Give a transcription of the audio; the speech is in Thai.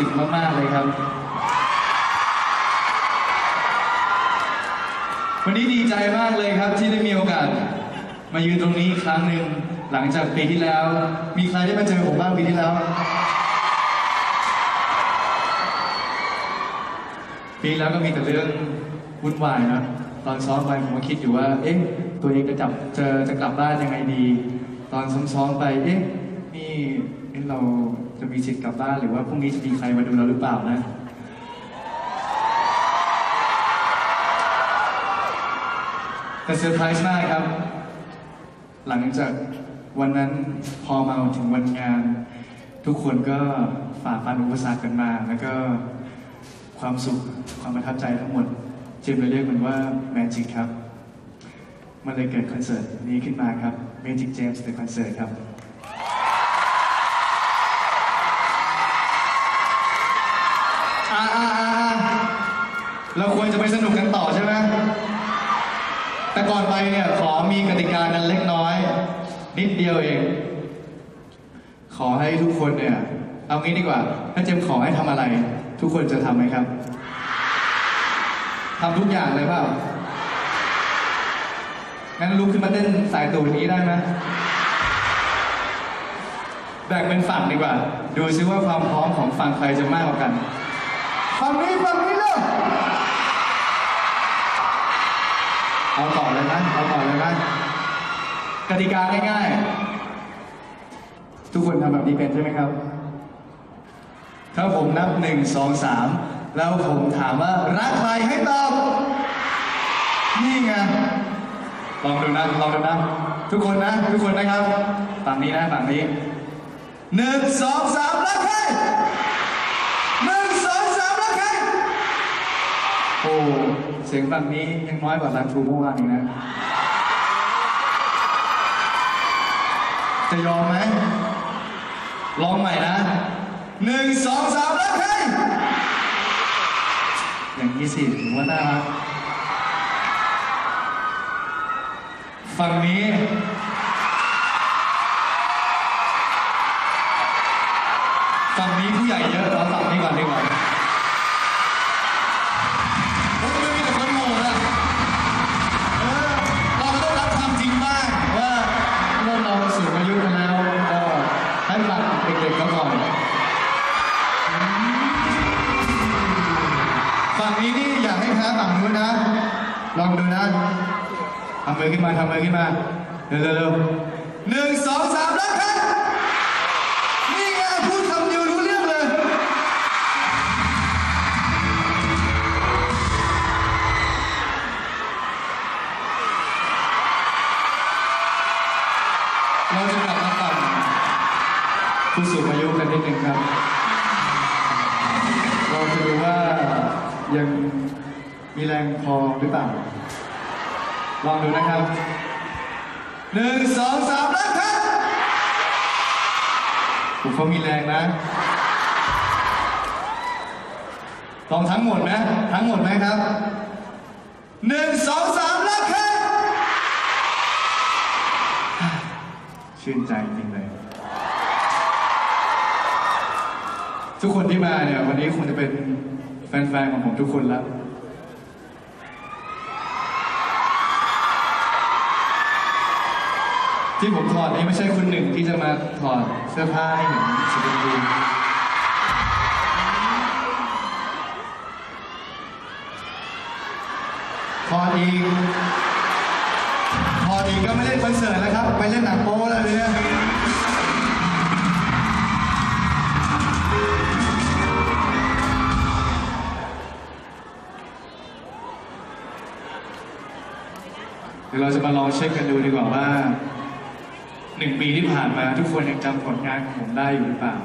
ถึงมาก ๆ เลยครับ วันนี้ดีใจมากเลยครับที่ได้มีโอกาส มายืนตรงนี้อีกครั้งหนึ่งหลังจากปีที่แล้ว มีใครได้มาเจอผมบ้างปีที่แล้ว ปีที่แล้วก็มีแต่เรื่องวุ่นวายนะตอนซ้อมไปผมก็คิดอยู่ว่า เอ๊ะตัวเองจะจับจะจะกลับบ้านยังไงดี ตอนซ้อมๆไป เอ๊ะนี่เอ๊ะเรา จะมีสิทธิ์กลับบ้านหรือว่าพรุ่งนี้จะมีใครมาดูเราหรือเปล่านะ แต่เซอร์ไพรส์มากครับ หลังจากวันนั้นพอมาถึงวันงาน ทุกคนก็ฝ่าฟันอุปสรรคกันมา แล้วก็ความสุขความประทับใจทั้งหมด เจึงเลยเรียกมันว่า Magic ครับ มันเลยเกิดคอนเสิร์ตนี้ขึ้นมาครับ Magic James The Concert ครับ เราควรจะไปสนุกกันต่อใช่ไหมแต่ก่อนไปเนี่ยขอมีกติกากันเล็กน้อย นิดเดียวเอง ขอให้ทุกคนเนี่ย เอางี้ดีกว่า ถ้าเจมขอให้ทำอะไร ทุกคนจะทำไหมครับทำทุกอย่างเลยเปล่างั้นลุกขึ้นมาเต้นสายตูดนี้ได้ไหมแบ่งเป็นฝั่งดีกว่า ดูซิว่าความพร้อมของฝั่งใครจะมากกว่ากัน ฝั่งนี้ฝั่งนี้เลย เอาต่อเลยนะ เอาต่อเลยนะ กติกาง่ายๆ ทุกคนทำแบบนี้เป็นใช่ไหมครับ ถ้าผมนับหนึ่งสองสามแล้วผมถามว่ารักใครให้ตอบ นี่ไง ลองดูนะ ลองดูนะ ทุกคนนะ ทุกคนนะครับ ฝั่งนี้นะฝั่งนี้หนึ่งสองสามรักใครหนึ่งสองสามรักใครโอ้ เสียงฝั่งนี้ยังน้อยกว่ารันทูเมื่อวานอีกนะ จะยอมไหม ลองใหม่นะหนึ่งสองสามแล้วใครอย่างนี้สิถือว่าน่ารักฝั่งนี้ ลองดูนะทำมือขึ้นมาทำมือขึ้นมา เร็วๆเร็วหนึ่งสองสามแล้วครับนี่ไงพูดคำเดียวรู้เรื่องเลย เราจะกลับมาฝั่งผู้สูงอายุกันนิดหนึ่งครับ เราจะดูว่ายัง มีแรงพอหรือเปล่า ลองดูนะครับหนึ่งสองสามแล้วครับผมเขามีแรงนะลองทั้งหมดไหมทั้งหมดไหมครับหนึ่งสองสามแล้วครับชื่นใจจริงเลยทุกคนที่มาเนี่ยวันนี้คงจะเป็นแฟนๆของผมทุกคนแล้ว ที่ผมถอดนี่ไม่ใช่คุณหนึ่งที่จะมาถอดเสื้อผ้าให้เห็นศิลปินถอดอีกพอดอีก็ไม่เล่นคอนเสิร์ตแล้วครับ ไปเล่นหนังโป๊แล้วเลยเนี่ยเดี๋ยวเราจะมาลองเช็คกันดูดีกว่าว่า หนึ่งปีที่ผ่านมาทุกคนยังจำผลงานของผมได้อยู่หรือเปล่า